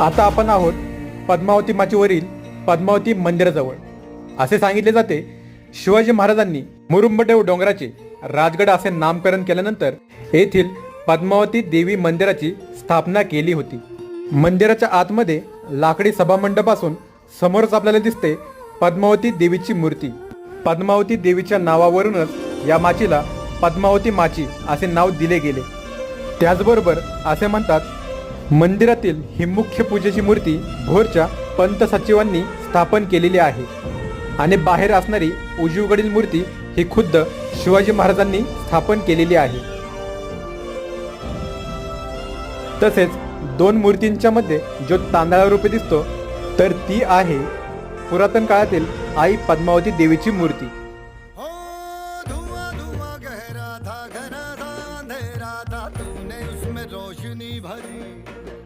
आता आपण आहोत पद्मावती माचीवरील पद्मावती मंदिराजवळ. असे सांगितले जाते शिवाजी महाराजांनी मुरुंबदेव डोंगराचे राजगड असे नामकरण केल्यानंतर येथील पद्मावती देवी मंदिराची स्थापना केली होती. मंदिराच्या आतमध्ये लाकडी सभामंडप असून समोरच आपल्याला दिसते पद्मावती देवीची मूर्ती. पद्मावती देवीच्या नावावरूनच या माचीला पद्मावती माची असे नाव दिले गेले. त्याचबरोबर असे म्हणतात मंदिरातील ही मुख्य पूजेची मूर्ती भोरच्या पंत सचिवांनी स्थापन केलेली आहे. आणि बाहेर असणारी उजवीकडील मूर्ती ही खुद्द शिवाजी महाराजांनी स्थापन केलेली आहे. तसेच दोन मूर्तींच्या मध्ये जो तांदळा रूपे दिसतो तर ती आहे पुरातन काळातील आई पद्मावती देवीची मूर्ती. तूने उसमें रोशनी भरी।